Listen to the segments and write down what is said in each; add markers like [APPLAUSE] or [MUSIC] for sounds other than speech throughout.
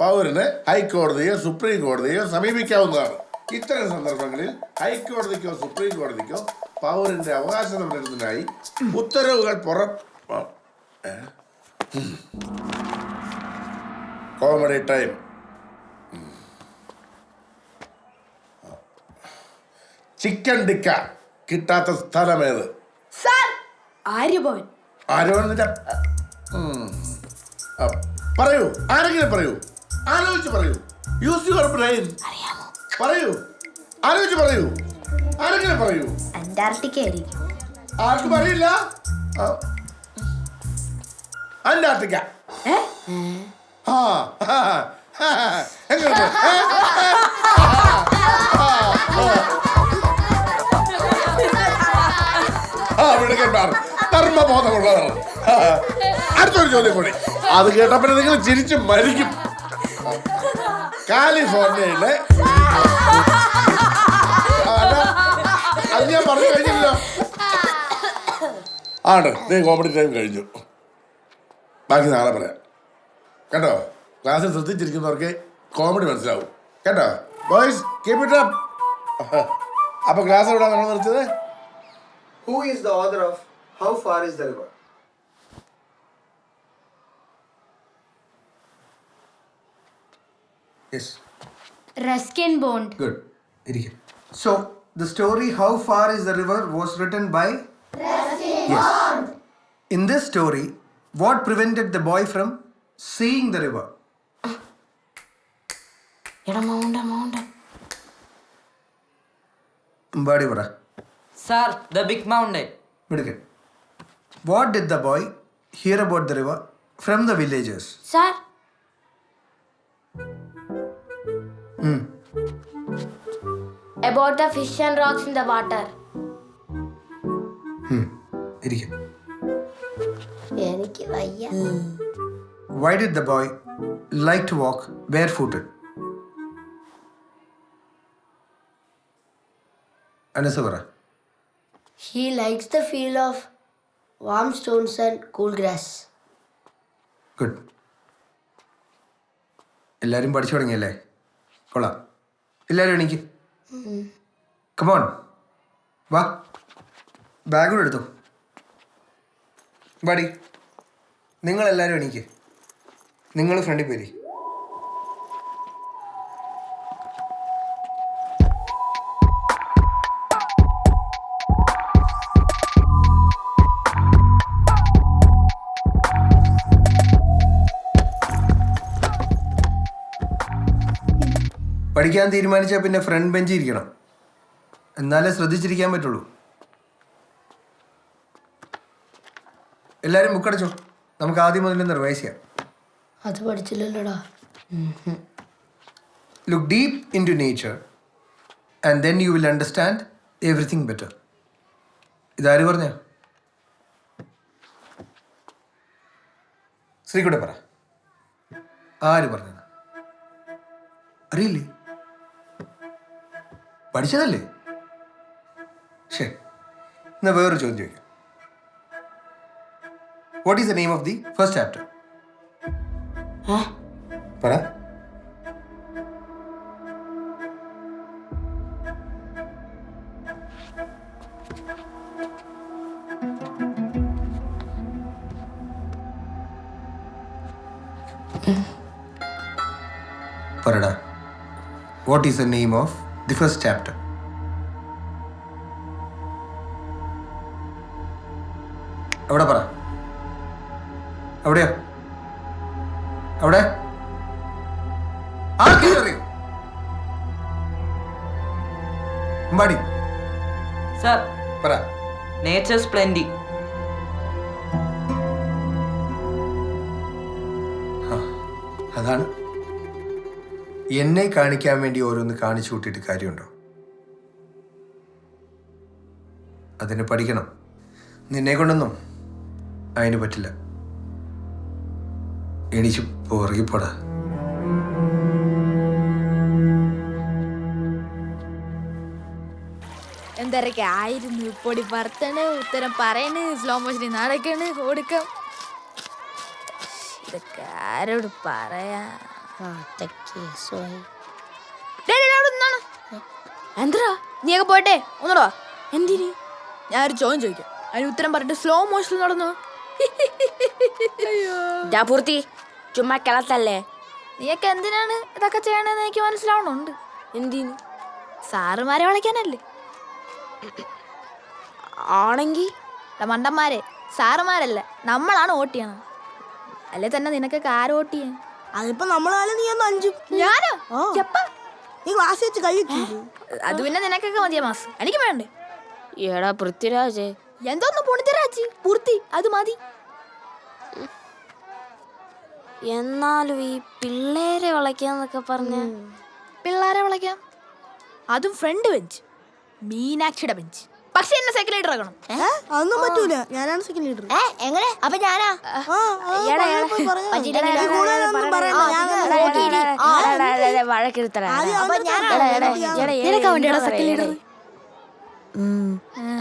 പൗരന് ഹൈക്കോടതിയോ സുപ്രീം കോടതിയോ സമീപിക്കാവുന്നതാണ്. ഇത്തരം സന്ദർഭങ്ങളിൽ ഹൈക്കോടതിക്കോ സുപ്രീം കോടതിക്കോ പൗരന്റെ അവകാശ സംരക്ഷണത്തിനായി ഉത്തരവുകൾ പുറ? കോമഡി ടൈം ചിക്കൻ ടിക്ക കിട്ടാത്ത സ്ഥലമേത്? ആര്യഭവൻ. ആര്യഭവൻ പറയൂ. ആരെങ്കിലും പറയൂ. ആലോചിച്ച് പറയൂ. യൂസ് യുവർ ബ്രെയിൻ പറയൂ. ആലോചിച്ച് പറയൂ. ആരെങ്കിലും പറയൂ. അന്റാർട്ടിക്ക ആയിരിക്കും. ആർക്കും അറിയില്ല. അന്റാർട്ടിക്ക? ആ. ആ, ആ ധർമ്മബോധമുള്ളതാണ് അടുത്തൊരു ചോദ്യം കൂടി. അത് കേട്ടപ്പോൾ നിങ്ങൾ ചിരിച്ചു മരിക്കും. കാലിഫോർണിയയിലെ അത് ഞാൻ പറഞ്ഞു കഴിഞ്ഞില്ല ആണ്. നീ കോമഡി ടൈം കഴിഞ്ഞു. ബാക്കി നാളെ പറയാം. കേട്ടോ? ക്ലാസ്സിൽ ശ്രദ്ധിച്ചിരിക്കുന്നവർക്ക് കോമഡി മനസ്സിലാവും. കേട്ടോ? ബോയ്സ് കീപ് ഇറ്റ് അപ്പ് അപ്പൊ ക്ലാസ് എവിടെ നമ്മൾ നിർത്തിയത്? Who is the author of How Far is the River? Yes, Ruskin Bond good. ഇരിക്കും. So, the story How Far is the River was written by? Yes. In this story, what prevented the boy from seeing the river? എടാ മൗണ്ട മൗണ്ട Badi പറ Sir, the big mountain. മിടുക്കൻ What did the boy hear about the river from the villagers? Sir About the fish and rocks in the water. ഇരിക്കും. എനിക്ക് വയ്യ Why did the boy like to walk barefooted? Anas പറ He likes the feel of warm stones and cool grass. Good എല്ലാവരും പഠിച്ചു തുടങ്ങിയല്ലേ? കൊള്ളാം. എല്ലാവരും എണീക്ക്. Come on വാ. ബാഗ് കൂടെ എടുത്തു. ബാടി നിങ്ങളെല്ലാവരും എണീക്ക്. നിങ്ങൾ ഫ്രണ്ടിൽ പോയി പഠിക്കാൻ തീരുമാനിച്ചാൽ പിന്നെ ഫ്രണ്ട് ബെഞ്ച് ഇരിക്കണം. എന്നാലേ ശ്രദ്ധിച്ചിരിക്കാൻ പറ്റുള്ളൂ. എല്ലാവരും ബുക്കടച്ചോ നമുക്ക് ആദ്യം മുതൽ റിവൈസ് ചെയ്യാം. അത് പഠിച്ചില്ലല്ലോടാ. Look deep into nature and then you will understand everything better ഇതാര് പറഞ്ഞ? ശ്രീകുടെ പറ. ആര് പറഞ്ഞത്? അറിയില്ലേ? പഠിച്ചതല്ലേ? ശരി എന്നാ വേറൊരു ചോദ്യം ചോദിക്കാം. What is the name of the first chapter പറ. പറടാ. What is the name of the first chapter അവിടെ പറ? എവിടെയോ? അവിടെ ആർക്കെങ്കിലും അറിയോ? അമ്പാടി സർ. പറ. nature's plenty. അതാണ്. എന്നെ കാണിക്കാൻ വേണ്ടി ഓരോന്ന് കാണിച്ചു കൂട്ടിയിട്ട് കാര്യമുണ്ടോ? അതിന് പഠിക്കണം. നിന്നെ കൊണ്ടൊന്നും അതിന് പറ്റില്ല. എണീച്ച് പുറകിപ്പോടാ. എന്തൊക്കെ ആയിരുന്നു? പൊടി പറത്തണ് ഉത്തരം പറയണ് സ്ലോ മോഷനിൽ നടക്കണ് ഓടിക്കാം ഇതൊക്കെ ആരോട് പറയാ? എന്തടാ? നീയൊക്കെ പോട്ടെ ഒന്നടാ എന്തിന്? ഞാനൊരു ചോദ്യം ചോദിക്കാം. അതിന് ഉത്തരം പറഞ്ഞിട്ട് സ്ലോ മോഷനിൽ നടന്നു? പൂർത്തി. ചുമ്മാ കിളത്തല്ലേ? നീയൊക്കെ എന്തിനാണ് ഇതൊക്കെ ചെയ്യണമെന്ന് എനിക്ക് മനസ്സിലാവണുണ്ട്. എന്തിന്? സാറുമാരെ വിളിക്കാനല്ലേ? ആണെങ്കി? മണ്ടന്മാരെ സാറുമാരല്ല. നമ്മളാണ് വോട്ട് അല്ലേ തന്നെ നിനക്കൊക്കെ ആര് വോട്ട് ചെയ്യാൻ? അതിപ്പോ നമ്മളാലും നീ ഒന്ന് അഞ്ചു. ഞാനോ. എപ്പ നീ ക്ലാസ് വെച്ച് കൈ? അത് പിന്നെ നിനക്കൊക്കെ മതിയാ മാസ്? എനിക്ക് വേണ്ടേ? എടാ പൃഥ്വിരാജ്. എന്തോന്ന് പൊണിത്തരാച്ചി പൂർത്തി അത് മതി. എന്നാലും ഈ പിള്ളേരെ വിളക്കാന്നൊക്കെ പറഞ്ഞ പിള്ളേരെ വിളയ്ക്കാം. അതും ഫ്രണ്ട് ബെഞ്ച് മീനാക്ഷിയുടെ ബെഞ്ച് പക്ഷെ എന്നെ സെക്കൻഡ് ലീഡർ ആക്കണം? അതൊന്നും പറ്റൂല. ഞാനാണ് സെക്കൻഡ് ലീഡർ ഏ എങ്ങനെ? അപ്പൊ ഞാനാ?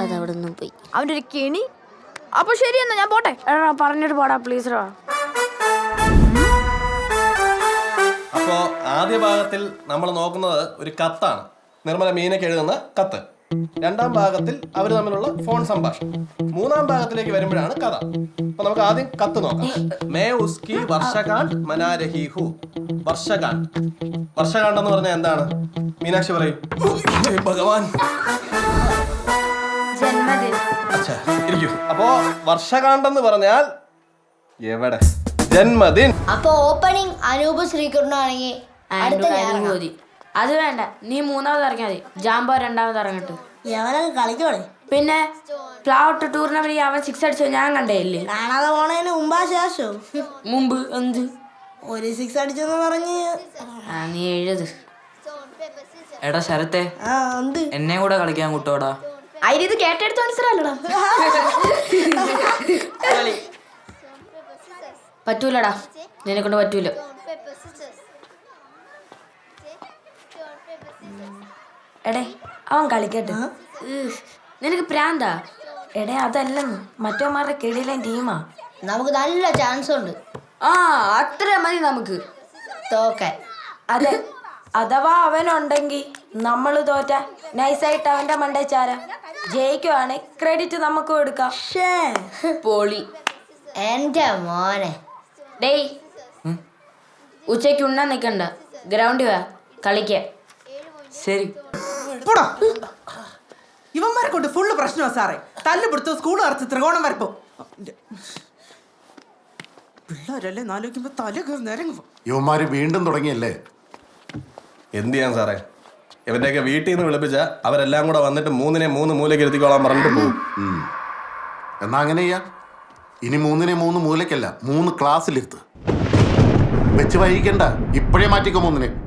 അതവിടെ നിന്ന് പോയി. അവന്റെ ഒരു കെണി. അപ്പൊ ശരി എന്നാ ഞാൻ പോട്ടെ. എടാ പറഞ്ഞിട്ട് പോടാ പ്ലീസ് റാ അപ്പോൾ ആദ്യ ഭാഗത്തിൽ നമ്മൾ നോക്കുന്നത് ഒരു കത്താണ്. നിർമ്മല മീനൊക്കെ എഴുതുന്ന കത്ത്. രണ്ടാം ഭാഗത്തിൽ അവർ തമ്മിലുള്ള ഫോൺ സംഭാഷണം. മൂന്നാം ഭാഗത്തിലേക്ക് വരുമ്പോഴാണ് കഥ. അപ്പൊ നമുക്ക് ആദ്യം കത്ത് നോക്കാം. May ഉസ്കി വർഷകാണ്ട് മനാരഹി who. വർഷകാണ്ട് വർഷകാണ്ട് എന്ന് പറഞ്ഞാൽ എന്താണ്? മീനാക്ഷി പറയും. "ഹേ ഭഗവാൻ. അച്ഛാ ഇരിക്കൂ. അപ്പോ വർഷകാണ്ടെന്ന് പറഞ്ഞാൽ എവിടെ? ജന്മദിൻ. അപ്പൊ ഓപ്പണിംഗ് അനൂപ് ശ്രീകുട്ടനാണെങ്കിൽ അടുത്ത ഞാൻ അത് വേണ്ട. നീ മൂന്നാമത് ഇറങ്ങിയാൽ മതി. ജാമ്പോ രണ്ടാമത് ഇറങ്ങട്ട്. യവനൊക്കെ കളിക്കോളെ പിന്നെ പ്ലാവട്ട് ടൂർണമെന്റ് അവൻ സിക്സ് അടിച്ചോ ഞാൻ കണ്ടേയില്ലേ? കാണാതെ പോണതിന് മുമ്പാ ശേഷോ. മുമ്പ് എന്ത്? ഒരു സിക്സ് അടിച്ചെന്ന് പറഞ്ഞ്. ആ നീ എഴുത്. എടാ ശരത്തെ. ആ എന്ത്? എന്നെ കൂടെ കളിക്കാൻ കൂട്ടോടാ അതിന് ഇത് കേട്ടെടുത്ത് മനസ്സിലല്ലടാ പറ്റൂലടാ. നിന്നെ കൊണ്ട് പറ്റൂല. എടേ അവൻ കളിക്കട്ടെ. നിനക്ക് പ്രാന്താ? എടേ അതല്ല മറ്റോമാരുടെ കിടിലൻ ടീമാ നമുക്ക് നല്ല ചാൻസ് ഉണ്ട്. ആ അത്ര മതി നമുക്ക്. തോക്കാൻ. അതെ അഥവാ അവനുണ്ടെങ്കിൽ നമ്മൾ തോറ്റ. നൈസായിട്ട് അവന്റെ മണ്ടേച്ചാര ജയിക്കുവാണ് ക്രെഡിറ്റ് നമുക്ക് കൊടുക്കാം. പോളി പൊളി. എന്റെ മോനെ. ഡേയ് ഉച്ചയ്ക്ക് ഉണ്ണാൻ നിൽക്കണ്ട ഗ്രൗണ്ടിൽ വാ കളിക്ക. ശരി. പോടാ. ഇവന്മാരെ കൊണ്ട് ഫുള്ള് പ്രശ്നമാ സാറേ. തല്ല് പിടുത്തു സ്കൂൾ അറച്ച് ത്രികോണം വരപ്പോ പിള്ളേരല്ലേ നാലോക്കുമ്പോ തല നിരങ്ങും യുവമാര് വീണ്ടും തുടങ്ങിയല്ലേ? എന്ത് ചെയ്യാൻ സാറേ? ഇവന്റെയൊക്കെ വീട്ടിൽ നിന്ന് വിളിപ്പിച്ച അവരെല്ലാം കൂടെ വന്നിട്ട് മൂന്നിനെ മൂന്ന് മൂലയ്ക്ക് ഇരുത്തിക്കോളാൻ പറഞ്ഞിട്ട് പോകും എന്നാ അങ്ങനെ ചെയ്യാം. ഇനി മൂന്നിനെ മൂന്ന് മൂലയ്ക്കല്ല മൂന്ന് ക്ലാസ്സിലിരുത്ത്. വെച്ച് വൈകിക്കണ്ട. ഇപ്പോഴേ മാറ്റിക്കോ മൂന്നിനെ.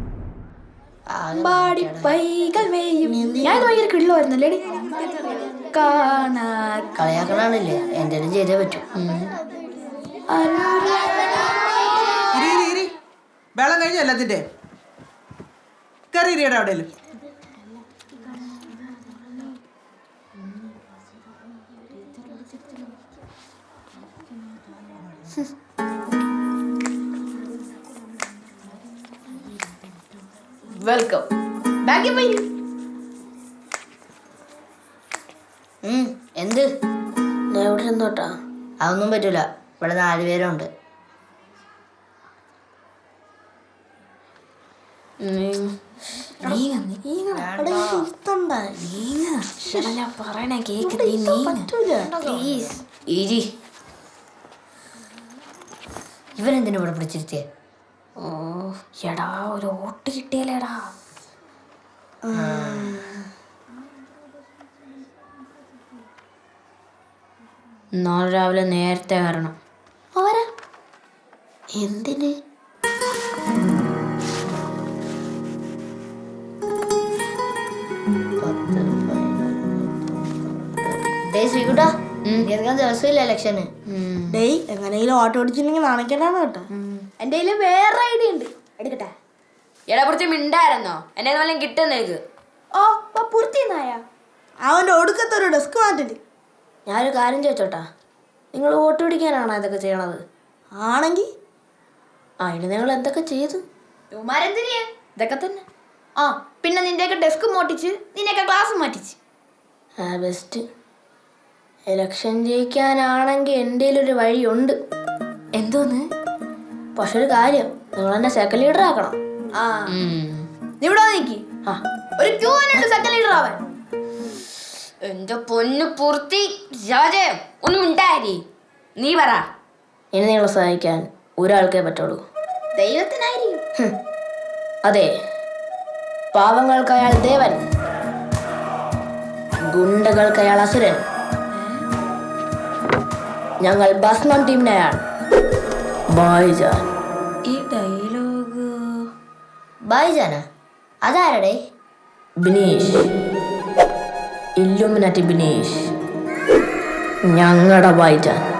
പൈകൾ വേയും ഞാൻ ഭയങ്കര കിള്ളുമായിരുന്നല്ലേ കാണാ കളിയാക്കണാണില്ലേ എന്തേലും ചെയ്തേ പറ്റൂ. ഇരി ഇരി ഇരി. വെള്ളം കഴിഞ്ഞ എല്ലാത്തിന്റെ കറി ഇരിയടാ അവിടെ [LAUGHS] വെൽക്കം. ബാക്കി പോയി എന്ത്? എവിടെ ഇരുന്നോട്ടാ. അതൊന്നും പറ്റൂല. ഇവിടെ നാല് പേരുണ്ട്. പറയണ കേക്ക് ഇവനെന്തിനു ഇവിടെ പിടിച്ചിരുത്തിയേ? എടാ ഒരു ഓട്ട് കിട്ടിയല്ലേടാ നാളെ രാവിലെ നേരത്തെ വരണം. ആരാ? എന്തിന്? ശ്രീകുട്ടാ. ദിവസമില്ല ഇലക്ഷന്. ഡേയ് എങ്ങനെയെങ്കിലും ഓട്ടോ ഓടിച്ചിട്ടുണ്ടെങ്കിൽ നാണക്കേടാണ് കേട്ടോ. എന്റെ വേറെ ഐഡിയ ഉണ്ട്. എടുക്കട്ടെ. എടാ കുറച്ച് മിണ്ടായിരുന്നോ? എന്നെ വല്ലതും കിട്ടുന്നേക്ക് ഓ പുറത്തിന്നായ നായ. അവന്റെ ഒടുക്കത്തെ ഒരു ഡെസ്ക് മാറ്റൽ ഞാനൊരു കാര്യം ചോദിച്ചോട്ടാ. നിങ്ങൾ വോട്ട് പിടിക്കാനാണോ ഇതൊക്കെ ചെയ്യണത്? ആണെങ്കിൽ? അതിന് നിങ്ങൾ എന്തൊക്കെ ചെയ്തു? ഇതൊക്കെ തന്നെ. ആ പിന്നെ നിന്റെയൊക്കെ ഡെസ്ക് മോട്ടിച്ച് നിന്നെയൊക്കെ ക്ലാസ് മാറ്റിച്ച് ആ ബെസ്റ്റ് ഇലക്ഷൻ ജയിക്കാനാണെങ്കിൽ എന്റെ ഒരു വഴിയുണ്ട്. എന്തോന്ന്? പക്ഷെ ഒരു കാര്യം നിങ്ങൾ എന്നെ സെക്കൻഡ് ലീഡർ ആക്കണം. ആ. നീ ഇവിടെ നിക്ക്. ആ. ഒരു ക്യൂ ഉണ്ട് സെക്കൻഡ് ലീഡർ ആവാൻ. എന്റെ പൊന്നു പൂർത്തി രാജേ ഒന്നും ഉണ്ടായി നീ പറ. ഇനി നിങ്ങളെ സഹായിക്കാൻ ഒരാൾക്കേ പറ്റുള്ളൂ. ദൈവത്തിനായിരിക്കും. അതെ. പാവങ്ങൾക്ക് അയാൾ ദേവൻ. ഗുണ്ടകൾക്ക് അയാൾ അസുരൻ. ഞങ്ങൾ ഭസ്മം ടീമിനെയാണ്. ബായ്ജാൻ ഈ ഡയലോഗ് ബായ്ജാനാ അതാരടെ? ബിനീഷ്. ഇല്ലുമിനാറ്റി ബിനീഷ്. ഞങ്ങളുടെ ബായ്ജാൻ